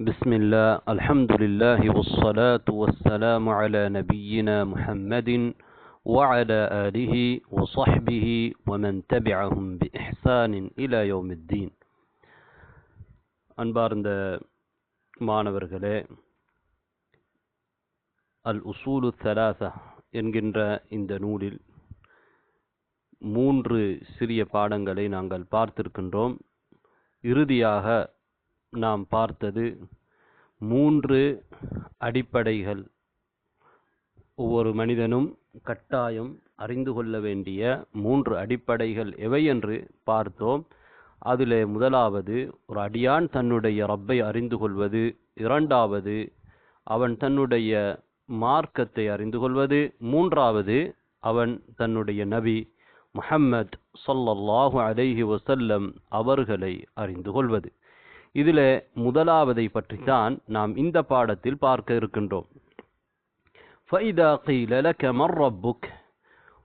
بسم الله الحمد لله والصلاة والسلام على نبينا محمد وعلى آله وصحبه ومن تبعهم بإحسان إلى يوم الدين அன்பார்ந்த மாணவர்களே அல் உசூலு தலாசா என்கின்ற இந்த நூலில் மூன்று சிறிய பாடங்களை நாங்கள் பார்த்திருக்கின்றோம் இறுதியாக நாம் பார்த்தது மூன்று அடிப்படைகள். ஒவ்வொரு மனிதனும் கட்டாயம் அறிந்து கொள்ள வேண்டிய மூன்று அடிப்படைகள் எவை என்று பார்த்தோம். அதில் முதலாவது ஒரு அடியான் தன்னுடைய ரப்பை அறிந்து கொள்வது. இரண்டாவது அவன் தன்னுடைய மார்க்கத்தை அறிந்து கொள்வது. மூன்றாவது அவன் தன்னுடைய நபி முஹம்மத் சொல்லல்லாஹு அலைஹி வசல்லம் அவர்களை அறிந்து கொள்வது. இதில் முதலாவதை பற்றித்தான் நாம் இந்த பாடத்தில் பார்க்க இருக்கின்றோம். ஃபைதா கீல லக மர் ரப்புக்.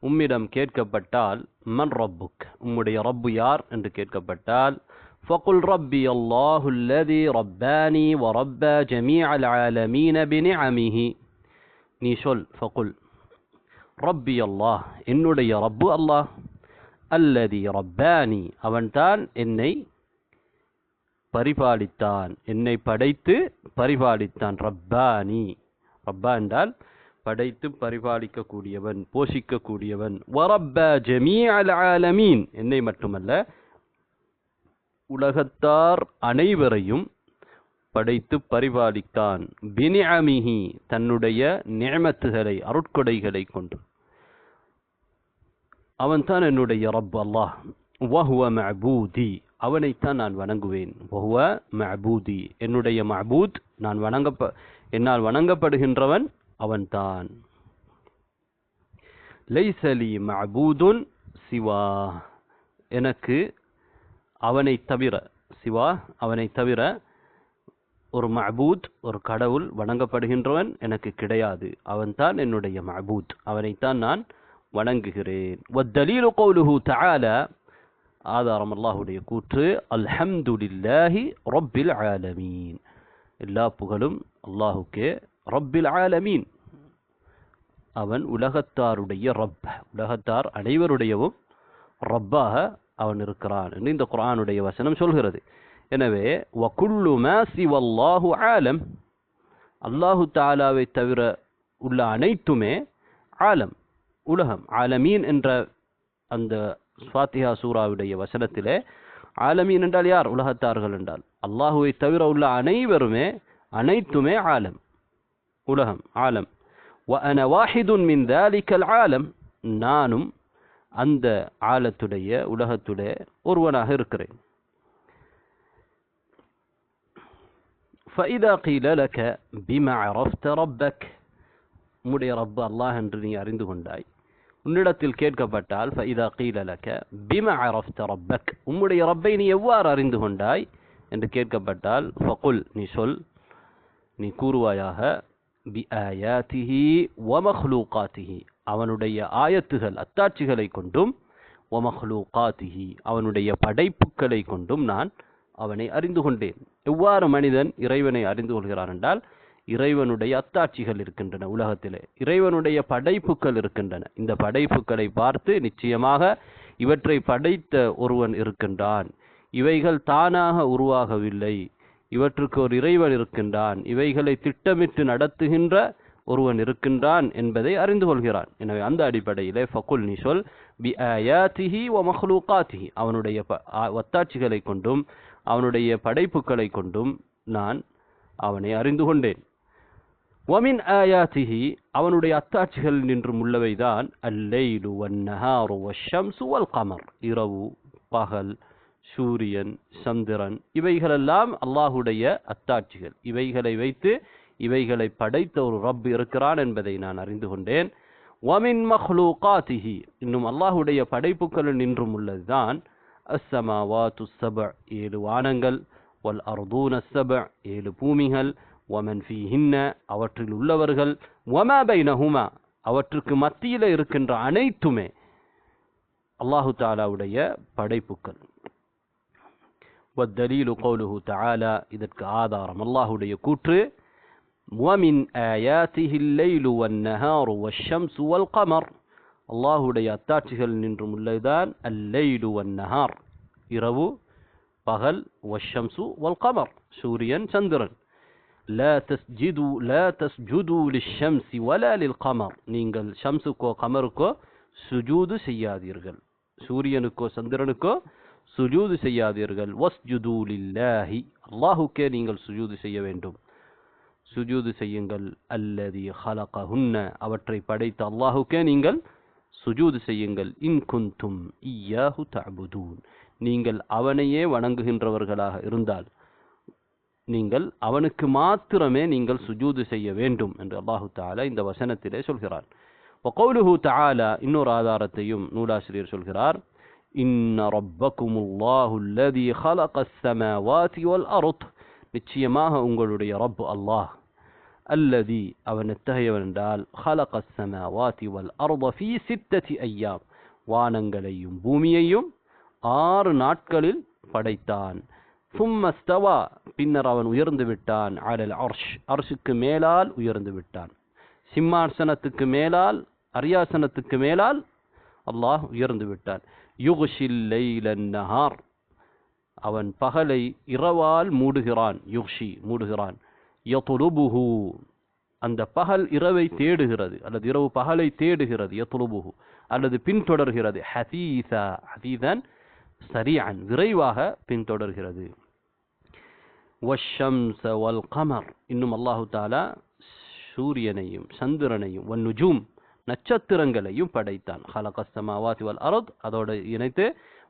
உம்மிடம் கேட்கப்பட்டால் மன் ரப்புக். உம்முடைய ரப்பு யார் என்று கேட்கப்பட்டால் ஃபகுல் ரப்பி அல்லாஹுல்லதி ரப்பானி வ ரப்ப ஜமீ அல் ஆலமீன பினி அமிஹி நீ சொல் ஃபகுல். ரப்பி அல்லாஹ் என்னுடைய ரப்பு அல்லாஹ். அல்லதி ரப்பானி அவன்தான் என்னை பரிபாலித்தான். என்னை படைத்து பரிபாலித்தான். ரப்பானி. ரப்பா என்றால் படைத்து பரிபாலிக்கக்கூடியவன் போஷிக்கக்கூடியவன். வரப்ப ஜமீஅல் ஆலமீன். என்னை மட்டுமல்ல உலகத்தார் அனைவரையும் படைத்து பரிபாலித்தான். பினிஅமிஹி தன்னுடைய நியமத்துகளை அருட்கொடைகளை கொண்டு. அவன்தான் என்னுடைய ரப் அல்லாஹ். வஹுவ மபூதி அவனைத்தான் நான் வணங்குவேன். ஒஹுவ மஅபூதி. என்னுடைய மஅபூத் நான் வணங்க என்னால் வணங்கப்படுகின்றவன் அவன்தான். லைசலி மஅபூதுன் சிவா. எனக்கு அவனை தவிர சிவா அவனை தவிர ஒரு மஅபூத் ஒரு கடவுள் வணங்கப்படுகின்றவன் எனக்கு கிடையாது. அவன்தான் என்னுடைய மஅபூத். அவனைத்தான் நான் வணங்குகிறேன். வத்தலீலு கௌலுஹு தஆலா ஆதாரம் அல்லாஹுடைய கூற்று அல்ஹம்துலில்லாஹி ரப்பில் ஆலமீன். எல்லா புகழும் அல்லாஹுக்கே ரப்பில் ஆலமீன். அவன் உலகத்தாருடைய ரப் உலகத்தார் அனைவருடையவும் ரப்பாக அவன் இருக்கிறான் என்று இந்த குரானுடைய வசனம் சொல்கிறது. எனவே வகுல்லு சிவல்லாஹு வல்லாஹு ஆலம். அல்லாஹு தாலாவை தவிர உள்ள அனைத்துமே ஆலம் உலகம் ஆலமீன் என்ற அந்த ஸ்வாத்திஹா சூராவுடைய வசனத்திலே ஆலமீன் என்றால் யார் உலகத்தார்கள் என்றால் அல்லாஹுவை தவிர உள்ள அனைவருமே அனைத்துமே ஆலம் உலகம் ஆலம் وأنا واحد من ذلك العالم நானும் அந்த ஆலத்துடைய உலகத்துடைய ஒருவனாக இருக்கிறேன் فإذا قيل لك بما عرفت ربك உம்முடைய ரப்பு அல்லாஹ் என்று நீ அறிந்து கொண்டாய் உன்னிடத்தில் கேட்கப்பட்டால் ஃபைதா கீழலக்க பிம அரஃப்த ரப்பக். உம்முடைய ரப்பை நீ எவ்வாறு அறிந்து கொண்டாய்? என்று கேட்கப்பட்டால் ஃபகுல் நீ சொல். நீ கூறுவாயாக பி ஆயாத்திஹி ஒமஹ்லூகாத்திஹி அவனுடைய ஆயத்துகள் அத்தாட்சிகளை கொண்டும் ஒமஹ்லூகாத்திஹி அவனுடைய படைப்புகளை கொண்டும் நான் அவனை அறிந்து கொண்டேன். எவ்வாறு மனிதன் இறைவனை அறிந்து கொள்கிறான் என்றால் இறைவனுடைய அத்தாட்சிகள் இருக்கின்றன உலகத்திலே. இறைவனுடைய படைப்புகள் இருக்கின்றன. இந்த படைப்புகளை பார்த்து நிச்சயமாக இவற்றை படைத்த ஒருவன் இருக்கின்றான். இவைகள் தானாக உருவாகவில்லை. இவற்றுக்கு ஒரு இறைவன் இருக்கின்றான். இவைகளை திட்டமிட்டு நடத்துகின்ற ஒருவன் இருக்கின்றான் என்பதை அறிந்து கொள்கிறான். எனவே அந்த அடிப்படையிலே ஃபகுல் நீ பி அயாத்திஹி ஒ மஹ்லூகாத்திஹி. அவனுடைய ப ஒத்தாட்சிகளை கொண்டும் அவனுடைய படைப்புகளை கொண்டும் நான் அவனை அறிந்து கொண்டேன். வமின் ஆயாத்திஹி அவனுடைய அத்தாட்சிகள் நின்றும் உள்ளவைதான் அல்லைலு வன்னஹாரு வஷம்சு வல் கமர் இரவு பகல் சூரியன் சந்திரன் இவைகளெல்லாம் அல்லாஹுடைய அத்தாட்சிகள். இவைகளை வைத்து இவைகளை படைத்த ஒரு ரப் இருக்கிறான் என்பதை நான் அறிந்து கொண்டேன். வமின் மஹ்லூகாத்திஹி இன்னும் அல்லாஹுடைய படைப்புகள் நின்றும் உள்ளதுதான். அஸ்ஸமாவா துஸ்ஸப ஏழு வானங்கள். வல் அர்தூன் அஸ்ஸப ஏழு பூமிகள். வமன் ஃபீஹின்ன அவற்றில் உள்ளவர்கள் வமா பைனஹுமா அவற்றுக்கு மத்தியில் இருக்கின்ற அனைத்துமே அல்லாஹு தாலாவுடைய படைப்புக்கள் والدليل قوله تعالى இதற்கு ஆதாரம் அல்லாஹ்வுடைய கூற்று ومن آياته الليل والنهار والشمس والقمر அல்லாஹ்வுடைய அத்தாட்சிகள் நின்றும் உள்ளதுதான் அல்லைலு வன்னஹார் இரவு பகல் வஷம்சு வல் கமர் சூரியன் சந்திரன் لا تسجدوا لا تسجدوا للشمس ولا للقمر நீங்கள் ஷம்ஸுக்கோ கமருக்கோ சுஜூது செய்யாதீர்கள் சூரியனுக்கோ சந்திரனுக்கோ சுஜூது செய்யாதீர்கள் வஸ்ஜுது லில்லாஹி அல்லாஹுக்கே நீங்கள் சுஜூது செய்ய வேண்டும் சுஜூது செய்யுங்கள் அல்லதி ஹலகஹுன்ன அவற்றை படைத்த அல்லாஹுக்கே நீங்கள் சுஜூது செய்யுங்கள் இன் குந்தும் இய்யாஹு தஅபுதூன் நீங்கள் அவனையே வணங்குகின்றவர்களாக இருந்தால் நீங்கள் அவனுக்கு மாத்திரமே நீங்கள் சுஜூது செய்ய வேண்டும் என்று அல்லாஹு தாலா இந்த வசனத்திலே சொல்கிறார் وقوله تعالى إنه آدارتيم نولا شرير الكرار إن ربكم الله الذي خلق السماوات والأرض نتشي ماها يا رب الله الذي أو نتهي دال خلق السماوات والأرض في ستة أيام وانانجليم بوميين آر ناتكالل فديتان ثم استوى பின்னர் அவன் உயர்ந்து விட்டான். அடல் அர்ஷ். அர்ஷுக்கு மேலால் உயர்ந்து விட்டான். சிம்மாசனத்துக்கு மேலால் அரியாசனத்துக்கு மேலால் அல்லாஹ் உயர்ந்து விட்டான். யுக்ஷில் நஹார். அவன் பகலை இரவால் மூடுகிறான். யுக்ஷி மூடுகிறான். யதுலுபுஹு. அந்த பகல் இரவை தேடுகிறது. அல்லது இரவு பகலை தேடுகிறது. யதுலுபுஹு. அல்லது பின்தொடர்கிறது. ஹதீசா ஹதீதன் சரியான் விரைவாக பின்தொடர்கிறது. வஷம்ச வல் கமர் இன்னும் அல்லாஹு தாலா சூரியனையும் சந்திரனையும் வன் நுஜூம் நட்சத்திரங்களையும் படைத்தான். ஹலகஸ்தமாவாசி வல் அரத் அதோடு இணைத்து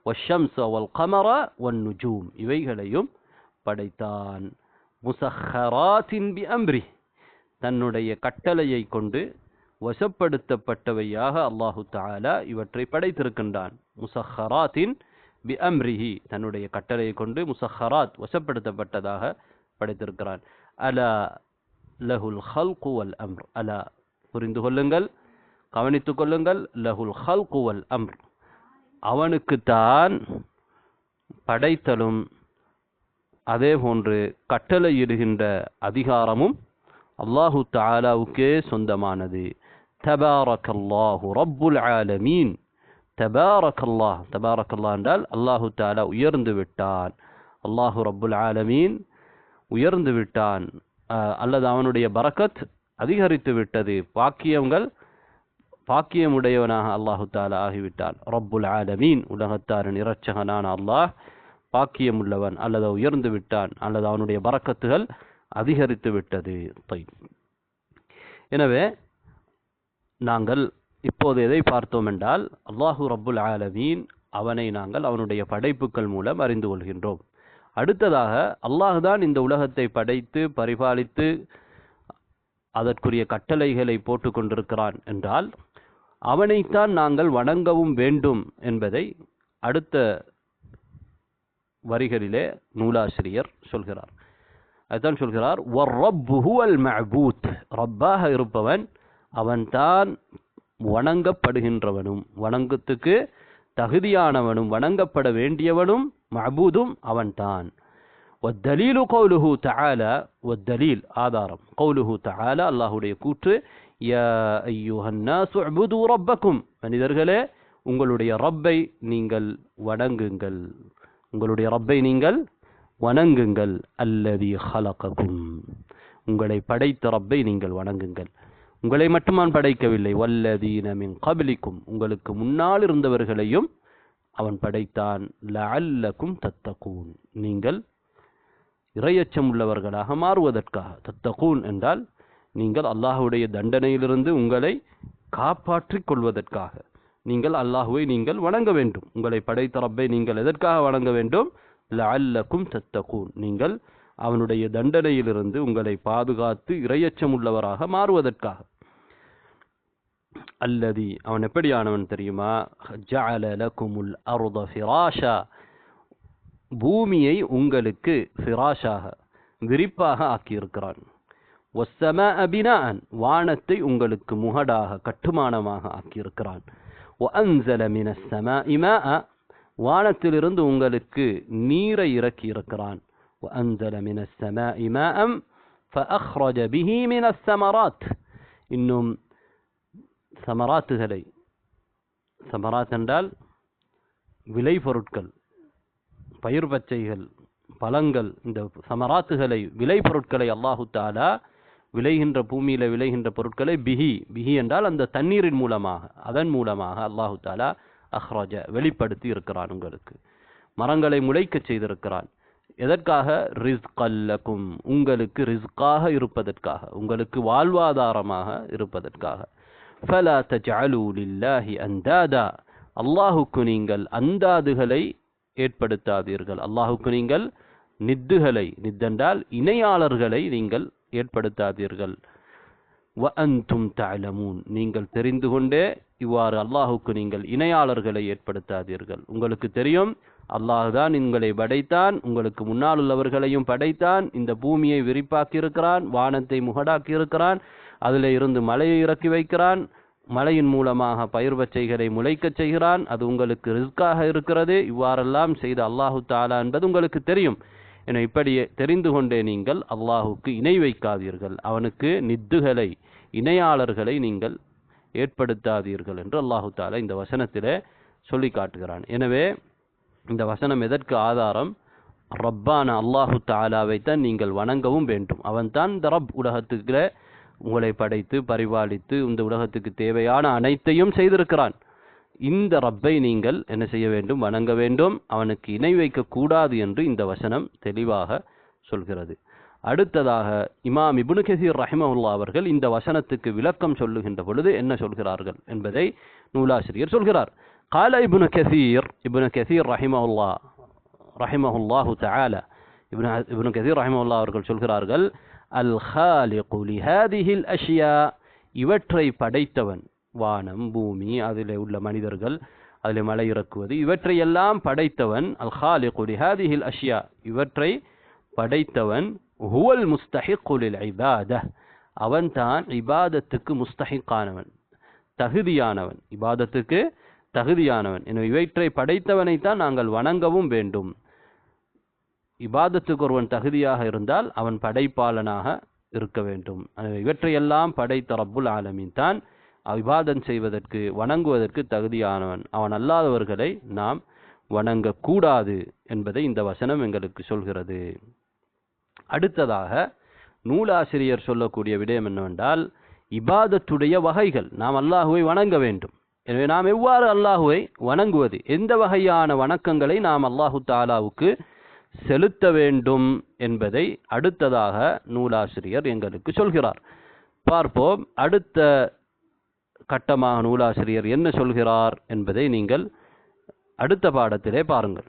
வஷம்ச வல் கமர வன் நுஜூம் இவைகளையும் படைத்தான். முசஹராத்தின் பி அம்ரி தன்னுடைய கட்டளையை கொண்டு வசப்படுத்தப்பட்டவையாக அல்லாஹு தாலா இவற்றை படைத்திருக்கின்றான். முசஹராத்தின் பி அம்ரிஹி தன்னுடைய கட்டளையை கொண்டு முசஹராத் வசப்படுத்தப்பட்டதாக படைத்திருக்கிறான். அலா லஹுல் ஹல்கு வல் அம்ர். அலா புரிந்து கொள்ளுங்கள் கவனித்துக் கொள்ளுங்கள் லஹுல் ஹல்கு வல் அம்ர். அவனுக்குத்தான் படைத்தலும் அதே போன்று கட்டளையிடுகின்ற அதிகாரமும் அல்லாஹு தாலாவுக்கே சொந்தமானது. தபாரக்கல்லாஹு ரப்புல் ஆலமீன். தபாரக் அல்லாஹ் தபாரக் அல்லாஹ் என்றால் அல்லாஹு தாலா உயர்ந்து விட்டான். அல்லாஹு ரப்புல் ஆலமீன் உயர்ந்து விட்டான். அல்லது அவனுடைய பரக்கத் அதிகரித்து விட்டது. பாக்கியங்கள் பாக்கியமுடையவனாக அல்லாஹு தாலா ஆகிவிட்டான். ரப்புல் ஆலமீன் உலகத்தாரின் இரட்சகனான அல்லாஹ் பாக்கியமுள்ளவன் அல்லது உயர்ந்து விட்டான். அல்லது அவனுடைய பறக்கத்துகள் அதிகரித்து விட்டது. தை. எனவே நாங்கள் இப்போது எதை பார்த்தோம் என்றால் அல்லாஹு ரப்புல் ஆலமீன் அவனை நாங்கள் அவனுடைய படைப்புகள் மூலம் அறிந்து கொள்கின்றோம். அடுத்ததாக அல்லாஹ் தான் இந்த உலகத்தை படைத்து பரிபாலித்து அதற்குரிய கட்டளைகளை போட்டு கொண்டிருக்கிறான் என்றால் அவனைத்தான் நாங்கள் வணங்கவும் வேண்டும் என்பதை அடுத்த வரிகளிலே நூலாசிரியர் சொல்கிறார். அதுதான் சொல்கிறார் ஒர் ரப்புஹுவல் மஹபூத் ரப்பாக இருப்பவன் அவன்தான் வணங்கப்படுகின்றவனும் வணங்கத்துக்கு தகுதியானவனும் வணங்கப்பட வேண்டியவனும் மஅபூதும் அவன்தான் والدليل قوله تعالى والدليل ஆதாரம் قوله تعالى அல்லாஹ்வுடைய கூற்று யா أيها الناس اعبدوا ربكم மனிதர்களே உங்களுடைய ரப்பை நீங்கள் வணங்குங்கள் உங்களுடைய ரப்பை நீங்கள் வணங்குங்கள் அல்லதி خلقكم உங்களை படைத்த ரப்பை நீங்கள் வணங்குங்கள் உங்களை மட்டுமான் படைக்கவில்லை. வல்லதீனமின் கபிலிக்கும். உங்களுக்கு முன்னால் இருந்தவர்களையும் அவன் படைத்தான். லஅல்லக்கும் தத்தகூன். நீங்கள் இரையச்சம் உள்ளவர்களாக மாறுவதற்காக. தத்தகூன் என்றால் நீங்கள் அல்லாஹுடைய தண்டனையிலிருந்து உங்களை காப்பாற்றிக் கொள்வதற்காக. நீங்கள் அல்லாஹுவை நீங்கள் வணங்க வேண்டும். உங்களை படைத்த ரப்பை நீங்கள் எதற்காக வணங்க வேண்டும்? லஅல்லக்கும் தத்தகூன். நீங்கள் அவனுடைய தண்டனையிலிருந்து உங்களை பாதுகாத்து இரையச்சமுள்ளவராக மாறுவதற்காக. அல்லதி அவன் எப்படியானவன் தெரியுமா? ஜால லகுமுல் அருத ஃபிராஷா. பூமியை உங்களுக்கு ஃபிராஷாக விரிப்பாக ஆக்கியிருக்கிறான். ஒசம அபினான் வானத்தை உங்களுக்கு முகடாக கட்டுமானமாக ஆக்கியிருக்கிறான். வானத்திலிருந்து உங்களுக்கு நீரை இறக்கியிருக்கிறான். وأنزل من السماء ماء فأخرج به من الثمرات இன்னும் சமராத்துகளை சமராத் என்றால் விளை பொருட்கள் பயிர் பச்சைகள் பழங்கள் இந்த சமராத்துகளை விளை பொருட்களை அல்லாஹு தாலா விளைகின்ற பூமியில விளைகின்ற பொருட்களை பிஹி பிஹி என்றால் அந்த தண்ணீரின் மூலமாக அதன் மூலமாக அல்லாஹு தாலா அஹ்ரஜ வெளிப்படுத்தி இருக்கிறான் உங்களுக்கு மரங்களை முளைக்கச் செய்திருக்கிறான் எதற்காக? ரிஸ்கல்லக்கும் உங்களுக்கு ரிஸ்காக இருப்பதற்காக உங்களுக்கு வாழ்வாதாரமாக இருப்பதற்காக. ஃபலா தஜாலூலில்லாஹி அந்தாதா. அல்லாஹுக்கு நீங்கள் அந்தாதுகளை ஏற்படுத்தாதீர்கள். அல்லாஹுக்கு நீங்கள் நித்துகளை நித்தென்றால் இணையாளர்களை நீங்கள் ஏற்படுத்தாதீர்கள். வஅன்தும் தஅலமூன். நீங்கள் தெரிந்து கொண்டே இவ்வாறு அல்லாஹுக்கு நீங்கள் இணையாளர்களை ஏற்படுத்தாதீர்கள். உங்களுக்கு தெரியும் அல்லாஹுதான் உங்களை படைத்தான் உங்களுக்கு முன்னால் உள்ளவர்களையும் படைத்தான் இந்த பூமியை விரிப்பாக்கியிருக்கிறான் வானத்தை முகடாக்கி இருக்கிறான் அதில் இருந்து மலையை இறக்கி வைக்கிறான் மழையின் மூலமாக பயிர் பச்சைகளை முளைக்கச் செய்கிறான் அது உங்களுக்கு ரிஸ்காக இருக்கிறது இவ்வாறெல்லாம் செய்த அல்லாஹு தாலா என்பது உங்களுக்கு தெரியும். என இப்படியே தெரிந்து கொண்டே நீங்கள் அல்லாஹுக்கு இணை வைக்காதீர்கள் அவனுக்கு நித்துகளை இணையாளர்களை நீங்கள் ஏற்படுத்தாதீர்கள் என்று அல்லாஹு தாலா இந்த வசனத்திலே சொல்லி காட்டுகிறான். எனவே இந்த வசனம் எதற்கு ஆதாரம்? ரப்பான அல்லாஹு தாலாவை தான் நீங்கள் வணங்கவும் வேண்டும். அவன்தான் இந்த ரப் உலகத்துக்கு உங்களை படைத்து பரிபாலித்து இந்த உலகத்துக்கு தேவையான அனைத்தையும் செய்திருக்கிறான். இந்த ரப்பை நீங்கள் என்ன செய்ய வேண்டும்? வணங்க வேண்டும். அவனுக்கு இணை வைக்கக்கூடாது என்று இந்த வசனம் தெளிவாக சொல்கிறது. அடுத்ததாக இமாம் இபுனு கசீர் ரஹிமவுல்லா அவர்கள் இந்த வசனத்துக்கு விளக்கம் சொல்லுகின்ற பொழுது என்ன சொல்கிறார்கள் என்பதை நூலாசிரியர் சொல்கிறார். قال ابن كثير ابن كثير رحمه الله رحمه الله تعالى ابن ابن كثير رحمه الله அவர்கள் சொல்கிறார்கள் அல் ஹாலிகு லிஹாதிஹி அஷ்யா இவற்றை படைத்தவன் வானம் பூமி அதில் உள்ள மனிதர்கள் அதில் மழை இறக்குவது இவற்றை எல்லாம் படைத்தவன் அல் ஹாலிகு லிஹாதிஹி அஷ்யா இவற்றை படைத்தவன் ஹுவல் முஸ்தஹிக்கு லில் இபாதஹ் அவன் தான் இபாதத்துக்கு முஸ்தஹிக்கானவன் தகுதியானவன் இபாதத்துக்கு தகுதியானவன். எனவே இவற்றை படைத்தவனைத்தான் நாங்கள் வணங்கவும் வேண்டும். இபாதத்துக்கு ஒருவன் தகுதியாக இருந்தால் அவன் படைப்பாளனாக இருக்க வேண்டும். எனவே இவற்றையெல்லாம் படைத்த ரப்புல் ஆலமின் தான் இபாதம் செய்வதற்கு வணங்குவதற்கு தகுதியானவன். அவன் அல்லாதவர்களை நாம் வணங்கக்கூடாது என்பதை இந்த வசனம் எங்களுக்கு சொல்கிறது. அடுத்ததாக நூலாசிரியர் சொல்லக்கூடிய விடயம் என்னவென்றால் இபாதத்துடைய வகைகள். நாம் அல்லாஹுவை வணங்க வேண்டும். எனவே நாம் எவ்வாறு அல்லாஹுவை வணங்குவது? எந்த வகையான வணக்கங்களை நாம் அல்லாஹு தாலாவுக்கு செலுத்த வேண்டும் என்பதை அடுத்ததாக நூலாசிரியர் எங்களுக்கு சொல்கிறார். பார்ப்போம் அடுத்த கட்டமாக நூலாசிரியர் என்ன சொல்கிறார் என்பதை நீங்கள் அடுத்த பாடத்திலே பாருங்கள்.